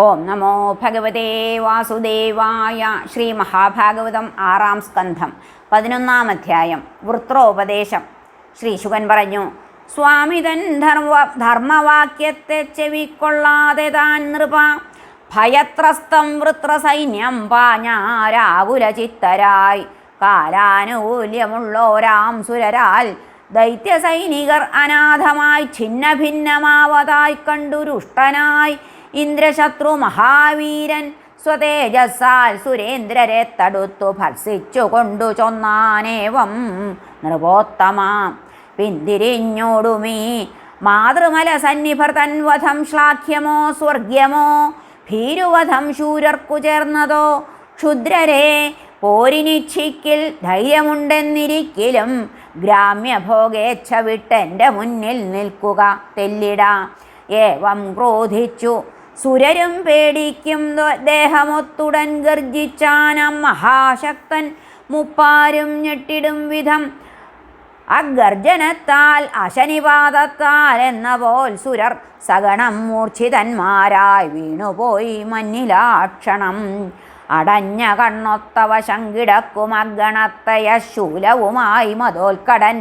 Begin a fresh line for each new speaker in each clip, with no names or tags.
ഓം നമോ ഭഗവതേ വാസുദേവായ ശ്രീ മഹാഭാഗവതം ആറാം സ്കന്ധം പതിനൊന്നാം അധ്യായം വൃത്രോപദേശം. ശ്രീ ശുകൻ പറഞ്ഞു സ്വാമിതൻ ധർമ്മ ധർമ്മവാക്യത്തെ ചെവിക്കൊള്ളാതെ താൻ നൃപ. ഭയത്രസ്തം വൃത്രസൈന്യം പാഞ്ഞാരാകുലചിത്തരായി കാലാനുകൂല്യമുള്ളോരാം സുരരാൽ ദൈത്യസൈനികർ അനാഥമായി ഛിന്ന ഭിന്നമാവതായി ഇന്ദ്രശത്രു മഹാവീരൻ സ്വതേജസാൽ സുരേന്ദ്രരെ തടുത്തു ഭർസിച്ചു കൊണ്ടു ചൊന്നാനേവം നൃപോത്തമ. പിന്തിരിഞ്ഞോടുമീ മാതൃമല സന്നിഭർ തൻവധം ശ്ലാഘ്യമോ സ്വർഗ്യമോ ഭീരുവധം ശൂരർക്കു ചേർന്നതോ ക്ഷുദ്രരെ പോരിനിച്ഛിക്കിൽ ധൈര്യമുണ്ടെന്നിരിക്കലും ഗ്രാമ്യഭോഗേച്ഛ വിട്ടെന്റെ മുന്നിൽ നിൽക്കുക തെല്ലിട. ഏവം ക്രോധിച്ചു സുരരും പേടിക്കും ദേഹമൊത്തുടൻ ഗർജിച്ചാനം മഹാശക്തൻ മുപ്പാരും ഞെട്ടിടും വിധം. അഗർജനത്താൽ അശനിപാതത്താൽ എന്ന പോൽ സുരർ സഗണം മൂർച്ഛിതന്മാരായി വീണുപോയി മഞ്ഞിലാക്ഷണം. അടഞ്ഞ കണ്ണൊത്തവ ശങ്കിടക്കും അഗണത്തയ ശൂലവുമായി മതോൽക്കടൻ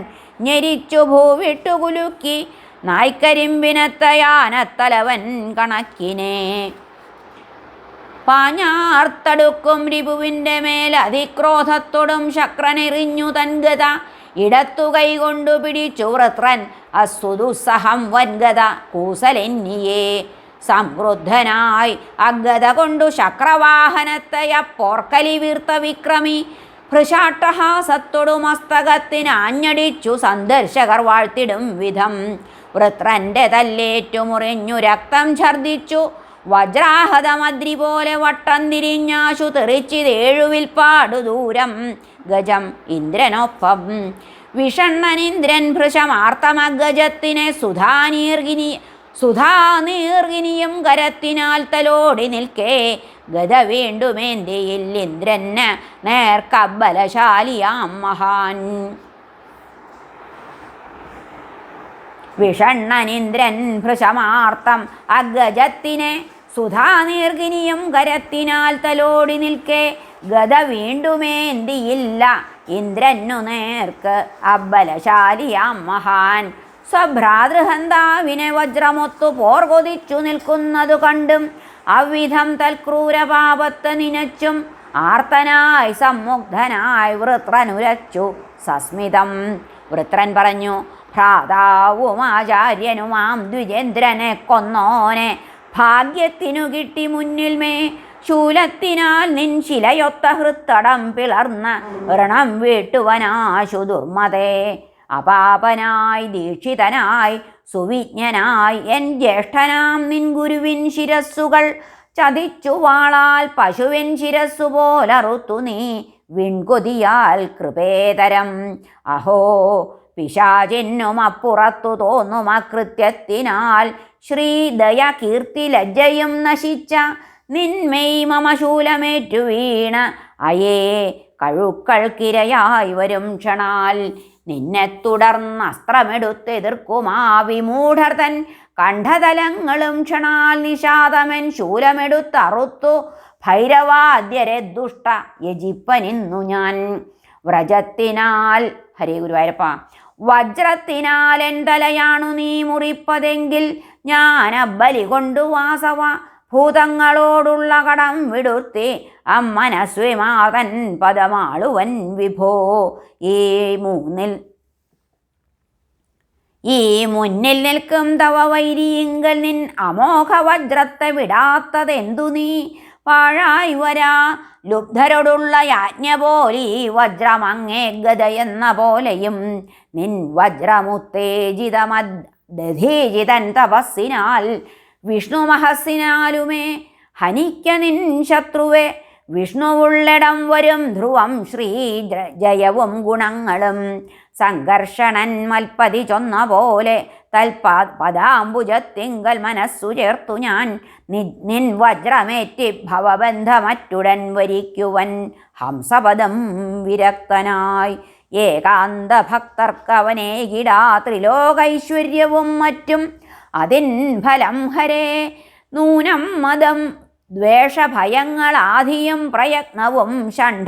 ഞെരിച്ചു ഭൂവിട്ടു കുലുക്കി. നായ്ക്കരിമ്പിനത്തയാനത്തലവൻ കണക്കിനെ. പാഞ്ഞാർത്തടുക്കും രിപുവിന്റെ മേൽ അതിക്രോധത്തോടും ശക്രനെറിഞ്ഞു തൻഗത ഇടത്തു കൈകൊണ്ടു പിടിച്ചു വൃത്രൻ അസുദുസ്സഹം വൻഗത കൂസലെന്നിയേ. സംവൃദ്ധനായി അഗത കൊണ്ടു ശക്രവാഹനത്തയ പോർക്കലി വീർത്ത വിക്രമി. ഭൃഷാട്ടഹാസത്തോടു മസ്തകത്തിന് ആഞ്ഞടിച്ചു സന്ദർശകർ വാഴ്ത്തിടും വിധം. വൃത്രന്റെ തല്ലേറ്റു മുറിഞ്ഞു രക്തം ഛർദിച്ചു വജ്രാഹതമദ്രി പോലെ വട്ടം തിരിഞ്ഞാശു തെറിച്ചിതേഴുവിൽപ്പാടു ദൂരം. ഗജം ഇന്ദ്രനൊപ്പം. വിഷണ്ണനിന്ദ്രൻ ഭൃശമാർത്തമഗജത്തിനെ സുധാനീർഗിനി സുധാനീർഗിനിയും കരത്തിനാൽ തലോടി നിൽക്കേ. ഗത വീണ്ടുമേന്തിയിൽ ഇന്ദ്രന് നേർക്കബലശാലിയാം മഹാൻ. വിഷണ്ണനിന്ദ്രൻ ഭൃശമാർത്തം അഗജത്തിനെ സുധാനീർഗിനിയും കരത്തിനാൽ തലോടി നിൽക്കേ ഗത വീണ്ടുമേന്തിയില്ല ഇന്ദ്രനു നേർക്ക് അബലശാലിയാം മഹാൻ. സ്വഭ്രാതൃഹന്താവിനെ വജ്രമൊത്തു പോർ കൊതിച്ചു നിൽക്കുന്നതു കണ്ടും അവിധം തൽക്രൂരപാപത്ത് നിനച്ചും ആർത്തനായി സമ്മുഗ്ധനായി വൃത്രനുരച്ചു സസ്മിതം. വൃത്രൻ പറഞ്ഞു ഭ്രാതാവും ആചാര്യനുമാം ദ്വിജേന്ദ്രനെ കൊന്നോനെ. ഭാഗ്യത്തിനു കിട്ടി മുന്നിൽ മേ. ശൂലത്തിനാൽ നിൻ ശിലയൊത്ത ഹൃത്തടം പിളർന്ന ഋണം വീട്ടുവനാശു ദുർമതേ. അപാപനായി ദീക്ഷിതനായി സുവിജ്ഞനായി എൻ ജ്യേഷ്ഠനാം നിൻ ഗുരുവിൻ ശിരസ്സുകൾ ചതിച്ചു വാളാൽ പശുവിൻ ശിരസ്സു പോലറുത്തു നീ. വിൺകൊതിയാൽ കൃപേതരം. അഹോ പിശാചിന്നും അപ്പുറത്തു തോന്നും അകൃത്യത്തിനാൽ. ശ്രീദയ കീർത്തി ലജ്ജയും നശിച്ച നിന്മെയ് മമശൂലമേറ്റു വീണ. അയേ കഴുക്കൾക്കിരയായി വരും ക്ഷണാൽ. നിന്നെ തുടർന്ന് അസ്ത്രമെടുത്തെതിർക്കുമാ വിമൂഢർ തൻ കണ്ഠതലങ്ങളും ക്ഷണാൽ നിഷാദമൻ ശൂലമെടുത്തറുത്തു ഭൈരവാദ്യരെ ദുഷ്ട യജിപ്പനിന്നു ഞാൻ. വ്രജത്തിനാൽ ഹരേ ഗുരുവായൂരപ്പ വജ്രത്തിനാൽ എൻ തലയാണു നീ മുറിപ്പതെങ്കിൽ ഞാൻ ബലി കൊണ്ടു വാസവ. ഭൂതങ്ങളോടുള്ള കടം വിടുത്തി അമ്മനസ്വിമാതൻ പദമാളുവൻ വിഭോ. ഈ മൂന്നിൽ ഈ മുന്നിൽ നിൽക്കും തവ വൈരിയിങ്കൽ നിൻ അമോഘ വജ്രത്തെ വിടാത്തതെന്തു നീ? പാഴായി വരാ ലുബ്ധരോടുള്ള യാജ്ഞ പോലീ വജ്രമങ്ങേ ഗതയെന്ന പോലെയും നിൻ വജ്രമുത്തേജിതമദ്ധീജിതൻ തപസ്സിനാൽ വിഷ്ണു മഹസ്സിനാലുമേ ഹനിക്ക നിൻ ശത്രുവെ. വിഷ്ണുവുള്ളിടം വരും ധ്രുവം ശ്രീ ജയവും ഗുണങ്ങളും. സംഘർഷണൻ മൽപ്പതി ചൊന്ന പോലെ തൽപാ പദാംബുജത്തിങ്കൽ മനസ്സു ചേർത്തു ഞാൻ. നിൻ വജ്രമേറ്റി ഭവബന്ധമറ്റുടൻ വരിക്കുവൻ ഹംസപദം വിരക്തനായി. ഏകാന്ത ഭക്തർക്കവനേകിടാ ത്രിലോകൈശ്വര്യവും മറ്റും. അതിൻ ഫലം ഹരേ. നൂനം മതം. ദ്വേഷഭയങ്ങളാധിയും പ്രയത്നവും ഷണ്ഠ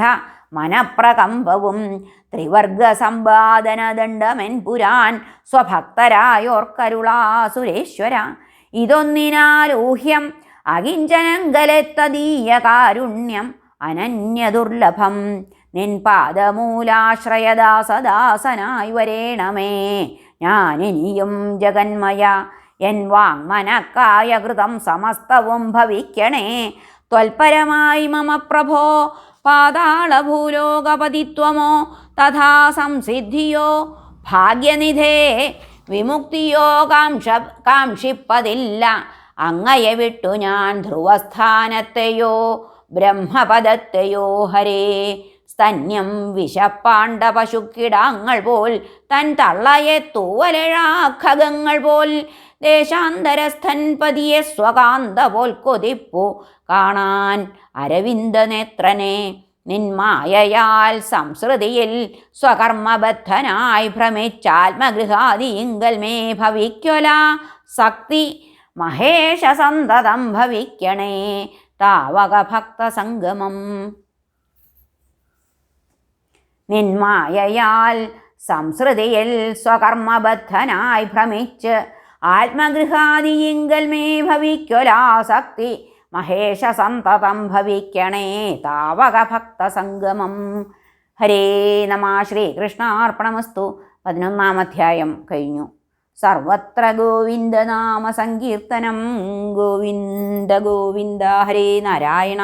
മനപ്രകമ്പവും. ത്രിവർഗ സമ്പാദന ദണ്ഡമെൻ പുരാൻ സ്വഭക്തരായോർക്കരുളാസുരേശ്വര. ഇതൊന്നിനാലൂഹ്യം അകിഞ്ചനങ്കലെത്തതീയ കാരുണ്യം അനന്യദുർലഭം. നിൻ പാദമൂലാശ്രയദാസദാസനായി വരേണമേ. ഞാനിനിയും ജഗന്മയ എൻ വാങ്മനക്കായ കൃതം സമസ്തവും ഭവിക്കണേ. ത്വൽപരമായി മമ പ്രഭോ പാതാളഭൂലോകപതിത്വമോ തഥാ സംസിദ്ധിയോ ഭാഗ്യനിധേ വിമുക്തിയോ കാംക്ഷ കാംക്ഷിപ്പതില്ല. അങ്ങയെ വിട്ടു ഞാൻ ധ്രുവസ്ഥാനത്തെയോ ബ്രഹ്മപദത്തെയോ ഹരേ. സ്തന്യം വിഷപ്പാണ്ട പശുക്കിടാങ്ങൾ പോൽ തൻ തള്ളയെ തൂവലഴാഖകങ്ങൾ പോൽ ദേശാന്തരസ്ഥൻ പതിയെ സ്വകാന്ത പോൽ കൊതിപ്പു കാണാൻ അരവിന്ദനേത്രനെ. നിന്മായയാൽ സംസൃതിയിൽ സ്വകർമ്മബദ്ധനായി ഭ്രമിച്ചാത്മഗൃഹാദിയിങ്കൽ മേ ഭവിക്കൊല സക്തി മഹേഷ സന്തതം ഭവിക്കണേ. താവക ഭക്തസംഗമം നിന്മായയാൽ സംസൃതിയിൽ സ്വകർമ്മബദ്ധനായി ഭ്രമിച്ച് ആത്മഗൃഹാദിയിങ്കൽ മേ ഭവിക്കൊലാസക്തി മഹേഷ സന്തതം ഭവിക്കണേ താവക ഭക്തസംഗമം ഹരേ നമ ശ്രീകൃഷ്ണാർപ്പണമസ്തു. പതിനൊന്നാം അധ്യായം കഴിഞ്ഞു. സർവത്ര ഗോവിന്ദനാമ സങ്കീർത്തനം. ഗോവിന്ദ ഗോവിന്ദ ഹരേ നാരായണ.